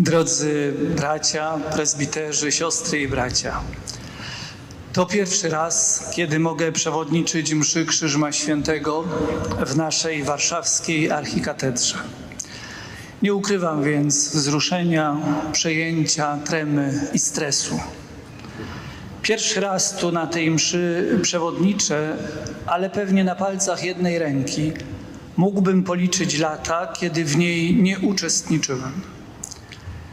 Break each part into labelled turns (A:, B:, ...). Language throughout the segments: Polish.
A: Drodzy bracia, prezbiterzy, siostry i bracia, to pierwszy raz, kiedy mogę przewodniczyć mszy Krzyżma Świętego w naszej warszawskiej archikatedrze. Nie ukrywam więc wzruszenia, przejęcia, tremy i stresu. Pierwszy raz tu na tej mszy przewodniczę, ale pewnie na palcach jednej ręki mógłbym policzyć lata, kiedy w niej nie uczestniczyłem.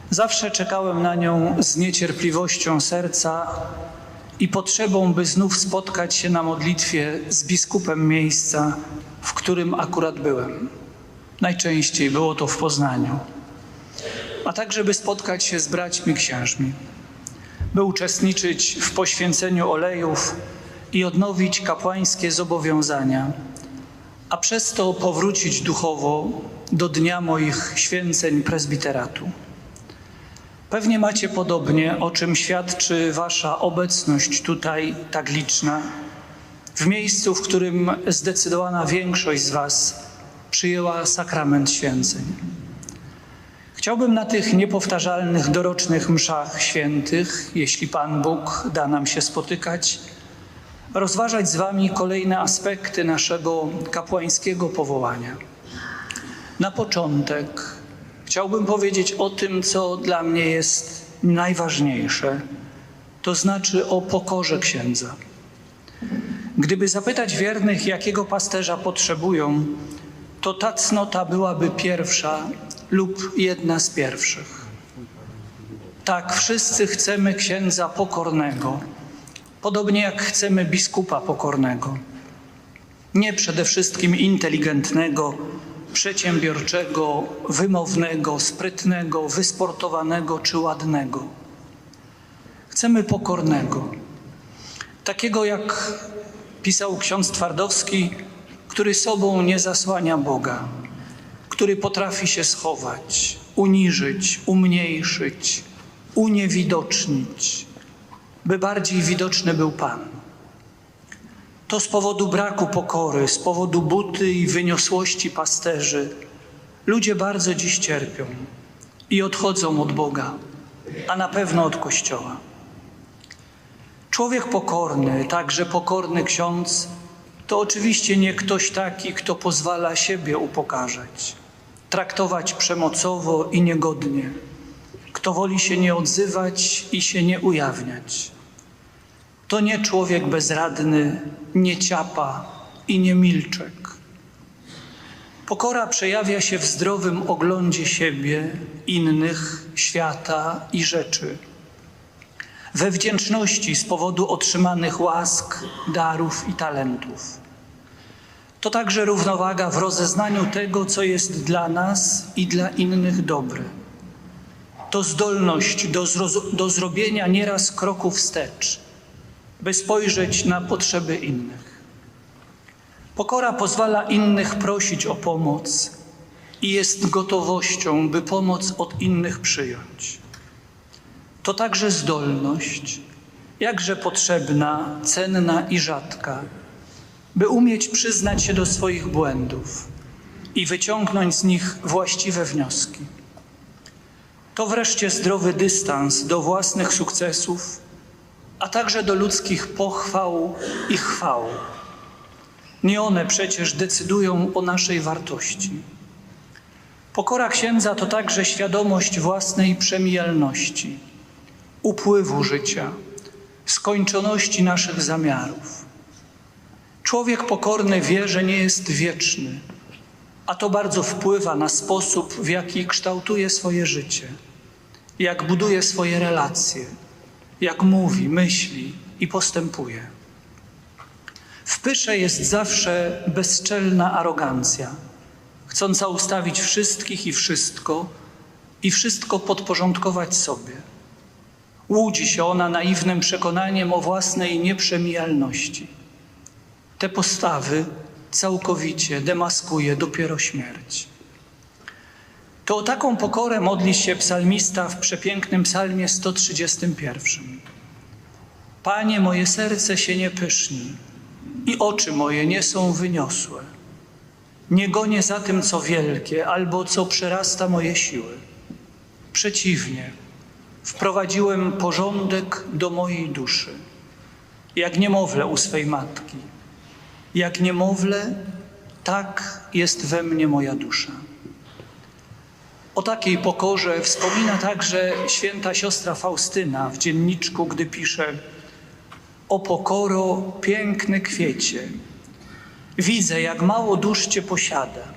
A: Zawsze czekałem na nią z niecierpliwością serca i potrzebą, by znów spotkać się na modlitwie z biskupem miejsca, w którym akurat byłem. Najczęściej było to w Poznaniu. A także, by spotkać się z braćmi księżmi, by uczestniczyć w poświęceniu olejów i odnowić kapłańskie zobowiązania, a przez to powrócić duchowo do dnia moich święceń prezbiteratu. Pewnie macie podobnie, o czym świadczy Wasza obecność tutaj tak liczna, w miejscu, w którym zdecydowana większość z Was przyjęła sakrament święceń. Chciałbym na tych niepowtarzalnych dorocznych mszach świętych, jeśli Pan Bóg da nam się spotykać, rozważać z Wami kolejne aspekty naszego kapłańskiego powołania. Na początek chciałbym powiedzieć o tym, co dla mnie jest najważniejsze, to znaczy o pokorze księdza. Gdyby zapytać wiernych, jakiego pasterza potrzebują, to ta cnota byłaby pierwsza lub jedna z pierwszych. Tak, wszyscy chcemy księdza pokornego, podobnie jak chcemy biskupa pokornego. Nie przede wszystkim inteligentnego, przedsiębiorczego, wymownego, sprytnego, wysportowanego czy ładnego. Chcemy pokornego, takiego jak pisał ksiądz Twardowski, który sobą nie zasłania Boga, który potrafi się schować, uniżyć, umniejszyć, uniewidocznić, by bardziej widoczny był Pan. To z powodu braku pokory, z powodu buty i wyniosłości pasterzy, ludzie bardzo dziś cierpią i odchodzą od Boga, a na pewno od Kościoła. Człowiek pokorny, także pokorny ksiądz, to oczywiście nie ktoś taki, kto pozwala siebie upokarzać, traktować przemocowo i niegodnie, kto woli się nie odzywać i się nie ujawniać. To nie człowiek bezradny, nie ciapa i nie milczek. Pokora przejawia się w zdrowym oglądzie siebie, innych, świata i rzeczy. We wdzięczności z powodu otrzymanych łask, darów i talentów. To także równowaga w rozeznaniu tego, co jest dla nas i dla innych dobre. To zdolność do, do zrobienia nieraz kroku wstecz by spojrzeć na potrzeby innych. Pokora pozwala innych prosić o pomoc i jest gotowością, by pomoc od innych przyjąć. To także zdolność, jakże potrzebna, cenna i rzadka, by umieć przyznać się do swoich błędów i wyciągnąć z nich właściwe wnioski. To wreszcie zdrowy dystans do własnych sukcesów a także do ludzkich pochwał i chwał. Nie one przecież decydują o naszej wartości. Pokora księdza to także świadomość własnej przemijalności, upływu życia, skończoności naszych zamiarów. Człowiek pokorny wie, że nie jest wieczny, a to bardzo wpływa na sposób, w jaki kształtuje swoje życie, jak buduje swoje relacje jak mówi, myśli i postępuje. W pysze jest zawsze bezczelna arogancja, chcąca ustawić wszystkich i wszystko i wszystko podporządkować sobie. Łudzi się ona naiwnym przekonaniem o własnej nieprzemijalności. Te postawy całkowicie demaskuje dopiero śmierć. To o taką pokorę modli się psalmista w przepięknym psalmie 131. Panie, moje serce się nie pyszni i oczy moje nie są wyniosłe. Nie gonię za tym, co wielkie albo co przerasta moje siły. Przeciwnie, wprowadziłem porządek do mojej duszy, jak niemowlę u swej matki. Jak niemowlę, tak jest we mnie moja dusza. O takiej pokorze wspomina także święta siostra Faustyna w dzienniczku, gdy pisze: O pokoro, piękny kwiecie, widzę, jak mało dusz cię posiada.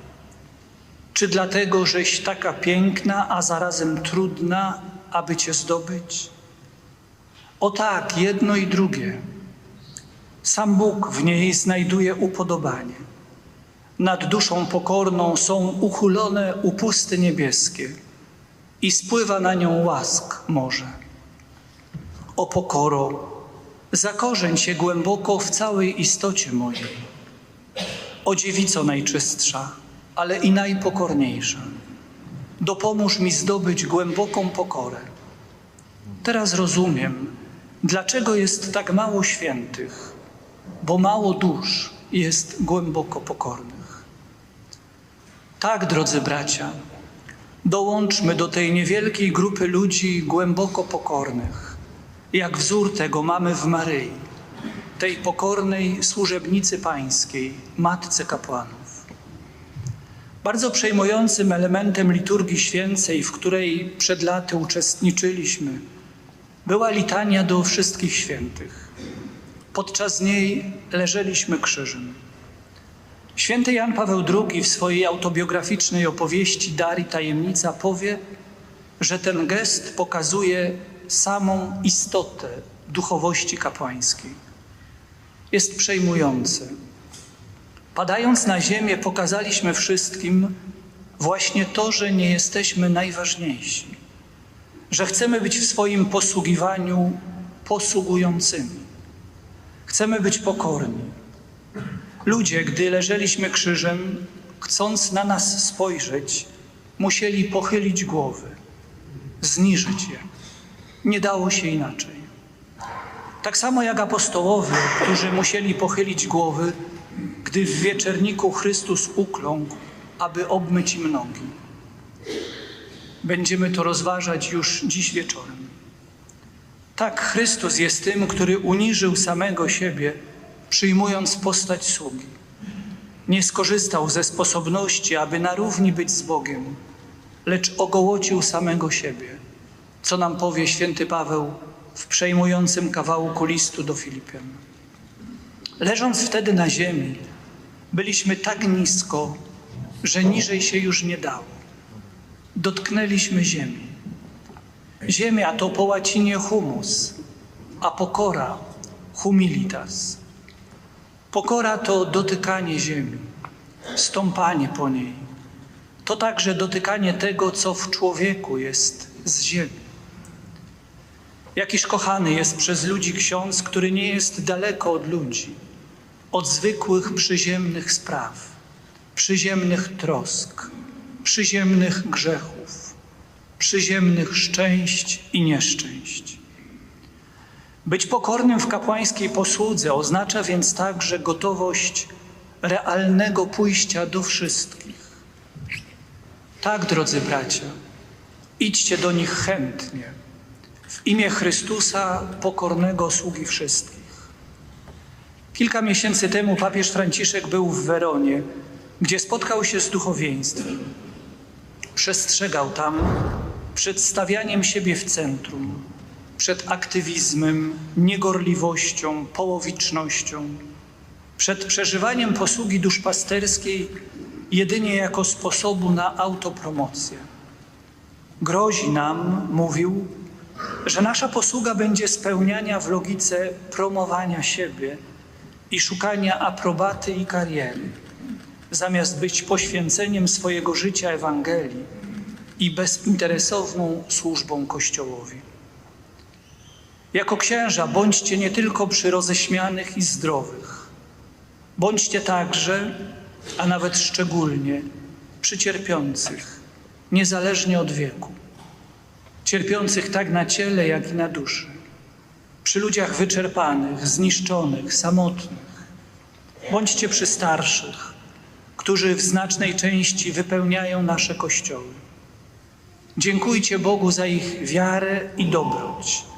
A: Czy dlatego, żeś taka piękna, a zarazem trudna, aby cię zdobyć? O tak, jedno i drugie. Sam Bóg w niej znajduje upodobanie. Nad duszą pokorną są uchylone upusty niebieskie i spływa na nią łask morze. O pokoro, zakorzeń się głęboko w całej istocie mojej. O dziewico najczystsza, ale i najpokorniejsza. Dopomóż mi zdobyć głęboką pokorę. Teraz rozumiem, dlaczego jest tak mało świętych, bo mało dusz jest głęboko pokornych. Tak, drodzy bracia, dołączmy do tej niewielkiej grupy ludzi głęboko pokornych, jak wzór tego mamy w Maryi, tej pokornej służebnicy pańskiej, matce kapłanów. Bardzo przejmującym elementem liturgii święcej, w której przed laty uczestniczyliśmy, była litania do wszystkich świętych. Podczas niej leżeliśmy krzyżem. Święty Jan Paweł II w swojej autobiograficznej opowieści Dar i Tajemnica powie, że ten gest pokazuje samą istotę duchowości kapłańskiej. Jest przejmujący. Padając na ziemię, pokazaliśmy wszystkim właśnie to, że nie jesteśmy najważniejsi, że chcemy być w swoim posługiwaniu posługującymi. Chcemy być pokorni. Ludzie, gdy leżeliśmy krzyżem, chcąc na nas spojrzeć, musieli pochylić głowy, zniżyć je. Nie dało się inaczej. Tak samo jak apostołowie, którzy musieli pochylić głowy, gdy w wieczerniku Chrystus ukląkł, aby obmyć im nogi. Będziemy to rozważać już dziś wieczorem. Tak Chrystus jest tym, który uniżył samego siebie, przyjmując postać sługi. Nie skorzystał ze sposobności, aby na równi być z Bogiem, lecz ogołocił samego siebie, co nam powie święty Paweł w przejmującym kawałku listu do Filipian. Leżąc wtedy na ziemi, byliśmy tak nisko, że niżej się już nie dało. Dotknęliśmy ziemi. Ziemia to po łacinie humus, a pokora humilitas. Pokora to dotykanie ziemi, stąpanie po niej. To także dotykanie tego, co w człowieku jest z ziemi. Jakiż kochany jest przez ludzi ksiądz, który nie jest daleko od ludzi, od zwykłych przyziemnych spraw, przyziemnych trosk, przyziemnych grzechów, przyziemnych szczęść i nieszczęść. Być pokornym w kapłańskiej posłudze oznacza więc także gotowość realnego pójścia do wszystkich. Tak, drodzy bracia, idźcie do nich chętnie, w imię Chrystusa, pokornego sługi wszystkich. Kilka miesięcy temu papież Franciszek był w Weronie, gdzie spotkał się z duchowieństwem. Przestrzegał tam przed stawianiem siebie w centrum przed aktywizmem, niegorliwością, połowicznością, przed przeżywaniem posługi duszpasterskiej jedynie jako sposobu na autopromocję. Grozi nam, mówił, że nasza posługa będzie spełniania w logice promowania siebie i szukania aprobaty i kariery, zamiast być poświęceniem swojego życia Ewangelii i bezinteresowną służbą Kościołowi. Jako księża bądźcie nie tylko przy roześmianych i zdrowych, bądźcie także, a nawet szczególnie, przy cierpiących, niezależnie od wieku. Cierpiących tak na ciele, jak i na duszy. Przy ludziach wyczerpanych, zniszczonych, samotnych. Bądźcie przy starszych, którzy w znacznej części wypełniają nasze kościoły. Dziękujcie Bogu za ich wiarę i dobroć.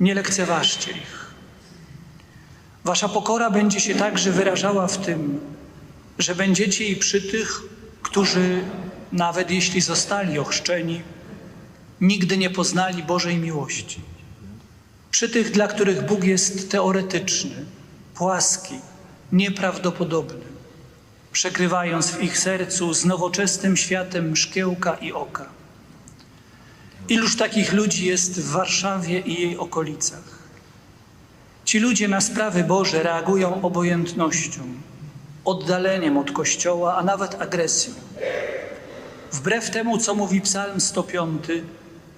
A: Nie lekceważcie ich. Wasza pokora będzie się także wyrażała w tym, że będziecie i przy tych, którzy, nawet jeśli zostali ochrzczeni, nigdy nie poznali Bożej miłości. Przy tych, dla których Bóg jest teoretyczny, płaski, nieprawdopodobny, przekrywając w ich sercu z nowoczesnym światem szkiełka i oka. Iluż takich ludzi jest w Warszawie i jej okolicach? Ci ludzie na sprawy Boże reagują obojętnością, oddaleniem od Kościoła, a nawet agresją. Wbrew temu, co mówi Psalm 105,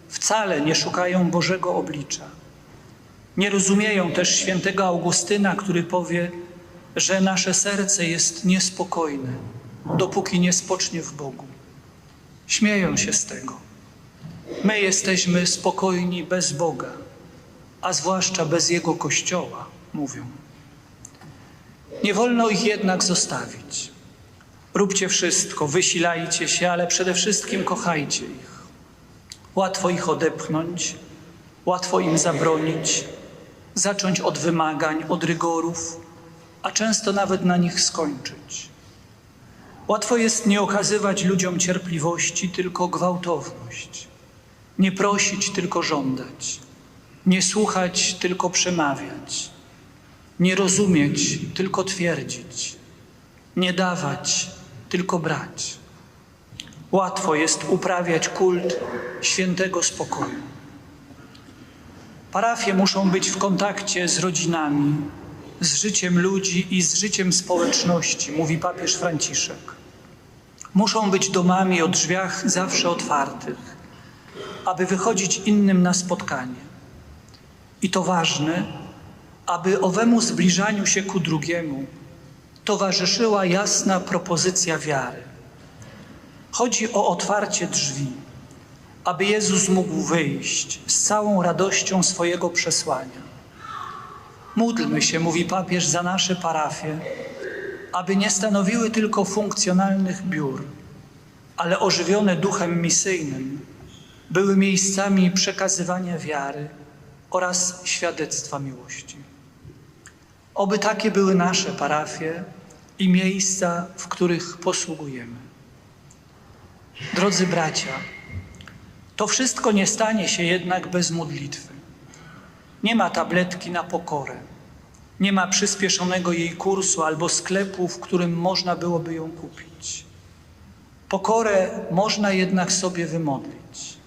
A: wcale nie szukają Bożego oblicza. Nie rozumieją też świętego Augustyna, który powie, że nasze serce jest niespokojne, dopóki nie spocznie w Bogu. Śmieją się z tego. My jesteśmy spokojni bez Boga, a zwłaszcza bez Jego Kościoła, mówią. Nie wolno ich jednak zostawić. Róbcie wszystko, wysilajcie się, ale przede wszystkim kochajcie ich. Łatwo ich odepchnąć, łatwo im zabronić, zacząć od wymagań, od rygorów, a często nawet na nich skończyć. Łatwo jest nie okazywać ludziom cierpliwości, tylko gwałtowność. Nie prosić, tylko żądać. Nie słuchać, tylko przemawiać. Nie rozumieć, tylko twierdzić. Nie dawać, tylko brać. Łatwo jest uprawiać kult świętego spokoju. Parafie muszą być w kontakcie z rodzinami, z życiem ludzi i z życiem społeczności, mówi papież Franciszek. Muszą być domami o drzwiach zawsze otwartych, aby wychodzić innym na spotkanie. I to ważne, aby owemu zbliżaniu się ku drugiemu towarzyszyła jasna propozycja wiary. Chodzi o otwarcie drzwi, aby Jezus mógł wyjść z całą radością swojego przesłania. Módlmy się, mówi papież, za nasze parafie, aby nie stanowiły tylko funkcjonalnych biur, ale ożywione duchem misyjnym były miejscami przekazywania wiary oraz świadectwa miłości. Oby takie były nasze parafie i miejsca, w których posługujemy. Drodzy bracia, to wszystko nie stanie się jednak bez modlitwy. Nie ma tabletki na pokorę. Nie ma przyspieszonego jej kursu albo sklepu, w którym można byłoby ją kupić. Pokorę można jednak sobie wymodlić.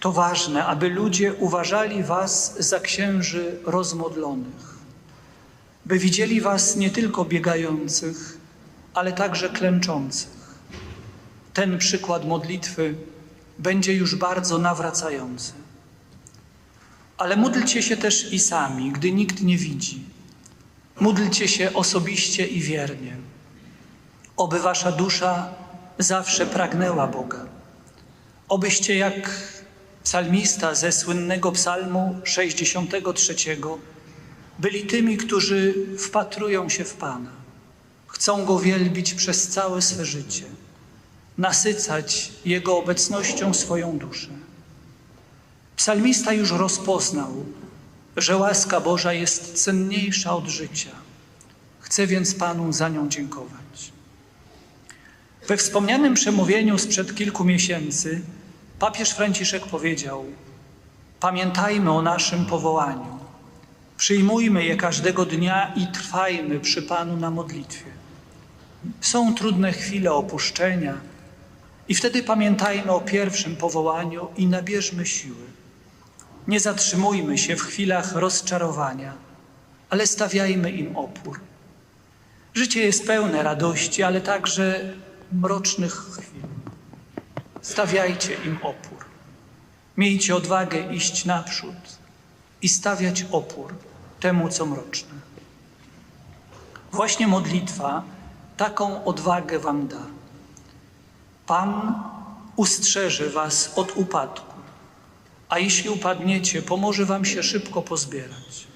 A: To ważne, aby ludzie uważali Was za księży rozmodlonych, by widzieli Was nie tylko biegających, ale także klęczących. Ten przykład modlitwy będzie już bardzo nawracający. Ale módlcie się też i sami, gdy nikt nie widzi. Módlcie się osobiście i wiernie. Oby wasza dusza zawsze pragnęła Boga. Obyście jak psalmista ze słynnego psalmu 63 byli tymi, którzy wpatrują się w Pana, chcą Go wielbić przez całe swe życie, nasycać Jego obecnością swoją duszę. Psalmista już rozpoznał, że łaska Boża jest cenniejsza od życia. Chcę więc Panu za nią dziękować. We wspomnianym przemówieniu sprzed kilku miesięcy papież Franciszek powiedział: Pamiętajmy o naszym powołaniu, przyjmujmy je każdego dnia i trwajmy przy Panu na modlitwie. Są trudne chwile opuszczenia, i wtedy pamiętajmy o pierwszym powołaniu i nabierzmy siły. Nie zatrzymujmy się w chwilach rozczarowania, ale stawiajmy im opór. Życie jest pełne radości, ale także mrocznych chwil. Stawiajcie im opór. Miejcie odwagę iść naprzód i stawiać opór temu, co mroczne. Właśnie modlitwa taką odwagę Wam da. Pan ustrzeże Was od upadku, a jeśli upadniecie, pomoże Wam się szybko pozbierać.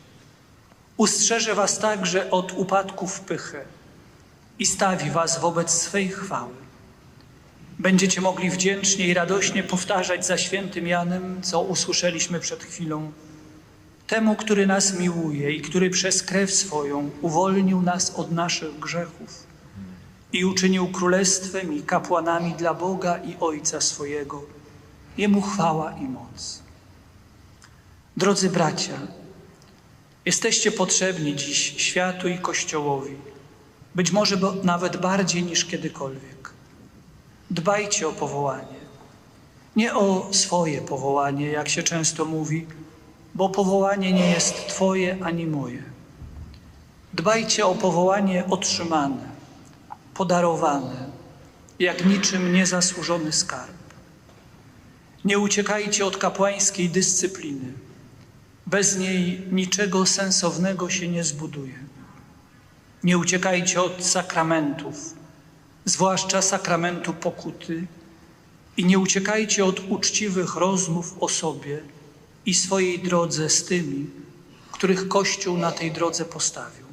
A: Ustrzeże Was także od upadku w pychę i stawi Was wobec swej chwały. Będziecie mogli wdzięcznie i radośnie powtarzać za świętym Janem, co usłyszeliśmy przed chwilą. Temu, który nas miłuje i który przez krew swoją uwolnił nas od naszych grzechów i uczynił królestwem i kapłanami dla Boga i Ojca swojego. Jemu chwała i moc. Drodzy bracia, jesteście potrzebni dziś światu i Kościołowi, być może nawet bardziej niż kiedykolwiek. Dbajcie o powołanie. Nie o swoje powołanie, jak się często mówi, bo powołanie nie jest Twoje ani moje. Dbajcie o powołanie otrzymane, podarowane, jak niczym niezasłużony skarb. Nie uciekajcie od kapłańskiej dyscypliny. Bez niej niczego sensownego się nie zbuduje. Nie uciekajcie od sakramentów, zwłaszcza sakramentu pokuty, i nie uciekajcie od uczciwych rozmów o sobie i swojej drodze z tymi, których Kościół na tej drodze postawił.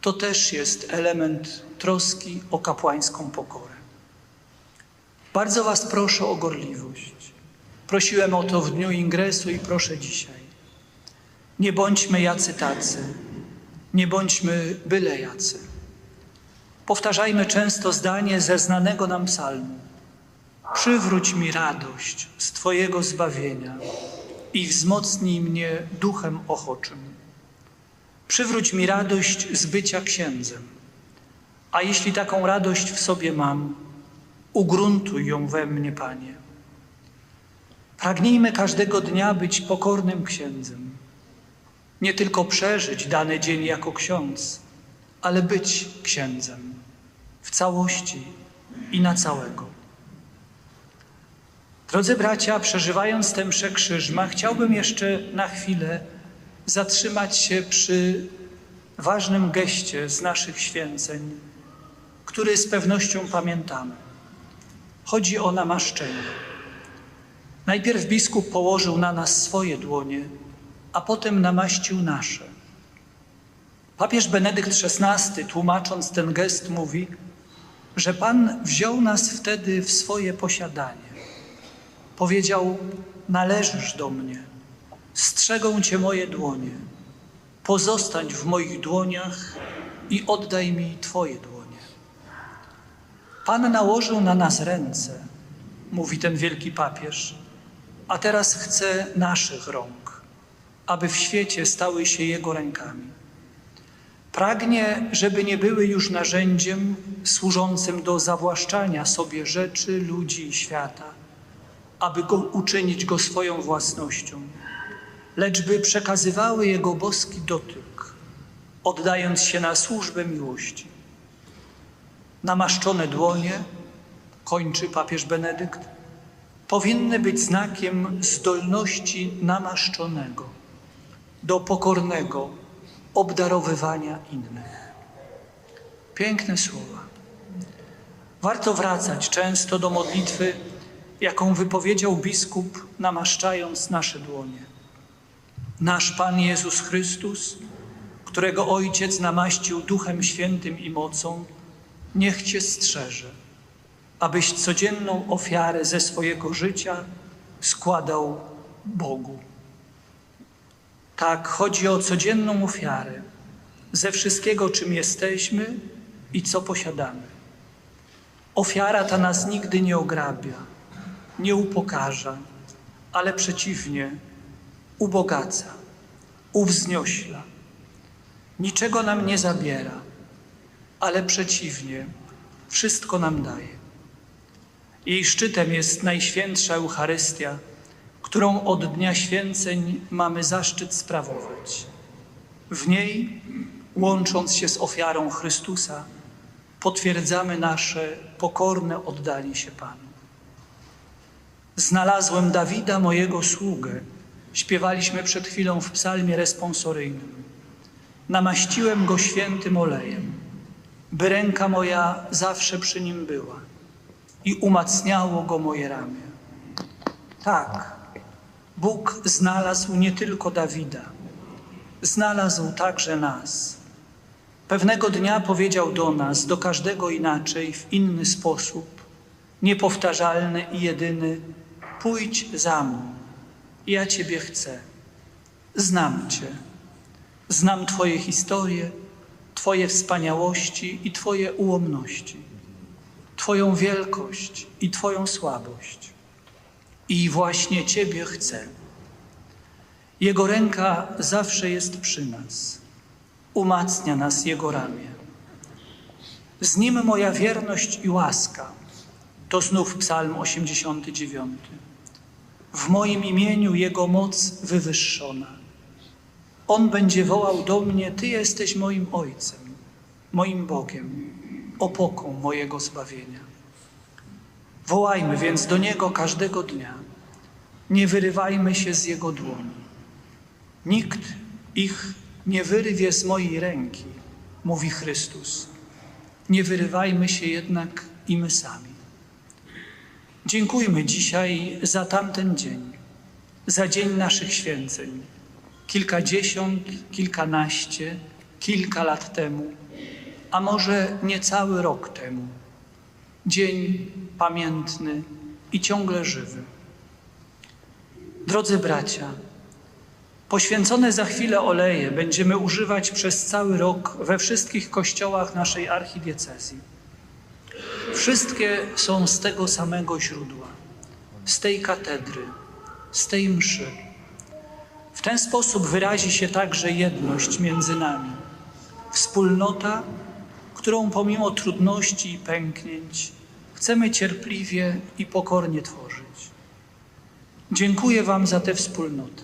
A: To też jest element troski o kapłańską pokorę. Bardzo Was proszę o gorliwość. Prosiłem o to w dniu ingresu i proszę dzisiaj. Nie bądźmy jacy tacy, nie bądźmy byle jacy. Powtarzajmy często zdanie ze znanego nam psalmu. Przywróć mi radość z Twojego zbawienia i wzmocnij mnie duchem ochoczym. Przywróć mi radość z bycia księdzem. A jeśli taką radość w sobie mam, ugruntuj ją we mnie, Panie. Pragnijmy każdego dnia być pokornym księdzem. Nie tylko przeżyć dany dzień jako ksiądz, ale być księdzem w całości i na całego. Drodzy bracia, przeżywając tę mszę krzyżma, chciałbym jeszcze na chwilę zatrzymać się przy ważnym geście z naszych święceń, który z pewnością pamiętamy. Chodzi o namaszczenie. Najpierw biskup położył na nas swoje dłonie, a potem namaścił nasze. Papież Benedykt XVI, tłumacząc ten gest, mówi, że Pan wziął nas wtedy w swoje posiadanie. Powiedział: Należysz do mnie, strzegą cię moje dłonie, pozostań w moich dłoniach i oddaj mi Twoje dłonie. Pan nałożył na nas ręce, mówi ten wielki papież, a teraz chce naszych rąk, aby w świecie stały się Jego rękami. Pragnie, żeby nie były już narzędziem służącym do zawłaszczania sobie rzeczy, ludzi i świata, aby go, uczynić go swoją własnością, lecz by przekazywały Jego boski dotyk, oddając się na służbę miłości. Namaszczone dłonie, kończy papież Benedykt, powinny być znakiem zdolności namaszczonego do pokornego obdarowywania innych. Piękne słowa. Warto wracać często do modlitwy, jaką wypowiedział biskup, namaszczając nasze dłonie. Nasz Pan Jezus Chrystus, którego Ojciec namaścił Duchem Świętym i mocą, niech Cię strzeże, abyś codzienną ofiarę ze swojego życia składał Bogu. Tak, chodzi o codzienną ofiarę ze wszystkiego, czym jesteśmy i co posiadamy. Ofiara ta nas nigdy nie ograbia, nie upokarza, ale przeciwnie, ubogaca, uwzniośla. Niczego nam nie zabiera, ale przeciwnie, wszystko nam daje. Jej szczytem jest Najświętsza Eucharystia, którą od Dnia Święceń mamy zaszczyt sprawować. W niej, łącząc się z ofiarą Chrystusa, potwierdzamy nasze pokorne oddanie się Panu. Znalazłem Dawida, mojego sługę, śpiewaliśmy przed chwilą w psalmie responsoryjnym. Namaściłem go świętym olejem, by ręka moja zawsze przy nim była i umacniało go moje ramię. Tak, Bóg znalazł nie tylko Dawida, znalazł także nas. Pewnego dnia powiedział do nas, do każdego inaczej, w inny sposób: niepowtarzalny i jedyny, pójdź za mną. Ja Ciebie chcę. Znam Cię. Znam Twoje historie, Twoje wspaniałości i Twoje ułomności, Twoją wielkość i Twoją słabość. I właśnie Ciebie chcę. Jego ręka zawsze jest przy nas, umacnia nas Jego ramię. Z Nim moja wierność i łaska. To znów Psalm 89. W moim imieniu Jego moc wywyższona. On będzie wołał do mnie: Ty jesteś moim Ojcem, moim Bogiem, opoką mojego zbawienia. Wołajmy więc do Niego każdego dnia. Nie wyrywajmy się z Jego dłoni. Nikt ich nie wyrywie z mojej ręki, mówi Chrystus. Nie wyrywajmy się jednak i my sami. Dziękujmy dzisiaj za tamten dzień, za dzień naszych święceń. Kilkadziesiąt, kilkanaście, kilka lat temu, a może niecały rok temu. Dzień pamiętny i ciągle żywy. Drodzy bracia, poświęcone za chwilę oleje będziemy używać przez cały rok we wszystkich kościołach naszej archidiecezji. Wszystkie są z tego samego źródła, z tej katedry, z tej mszy. W ten sposób wyrazi się także jedność między nami, wspólnota, którą pomimo trudności i pęknięć chcemy cierpliwie i pokornie tworzyć. Dziękuję Wam za tę wspólnotę.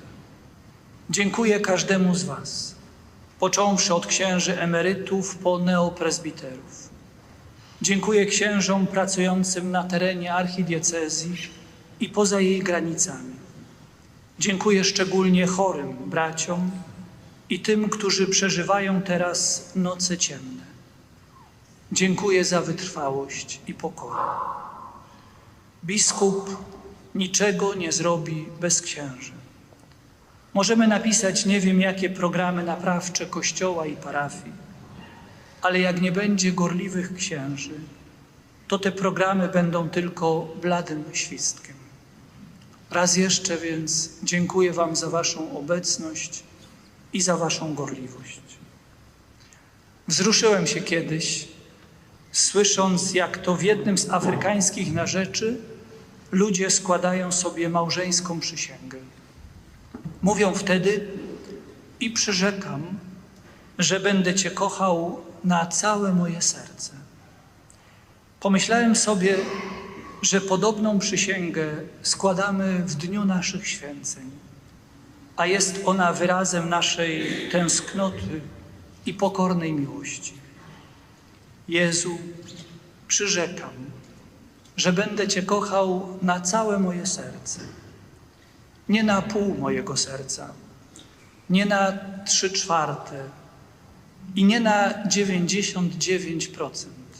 A: Dziękuję każdemu z Was, począwszy od księży emerytów po neopresbiterów. Dziękuję księżom pracującym na terenie archidiecezji i poza jej granicami. Dziękuję szczególnie chorym braciom i tym, którzy przeżywają teraz noce ciemne. Dziękuję za wytrwałość i pokorę. Biskup niczego nie zrobi bez księży. Możemy napisać nie wiem jakie programy naprawcze kościoła i parafii, ale jak nie będzie gorliwych księży, to te programy będą tylko bladym świstkiem. Raz jeszcze więc dziękuję Wam za Waszą obecność i za Waszą gorliwość. Wzruszyłem się kiedyś, słysząc, jak to w jednym z afrykańskich narzeczy ludzie składają sobie małżeńską przysięgę. Mówią wtedy i przyrzekam, że będę Cię kochał na całe moje serce. Pomyślałem sobie, że podobną przysięgę składamy w dniu naszych święceń, a jest ona wyrazem naszej tęsknoty i pokornej miłości. Jezu, przyrzekam, że będę Cię kochał na całe moje serce, nie na pół mojego serca, nie na trzy czwarte i nie na dziewięćdziesiąt dziewięć procent.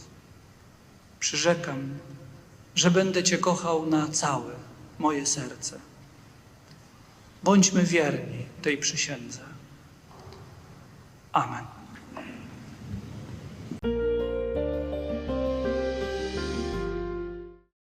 A: Przyrzekam, że będę Cię kochał na całe moje serce. Bądźmy wierni tej przysiędze. Amen.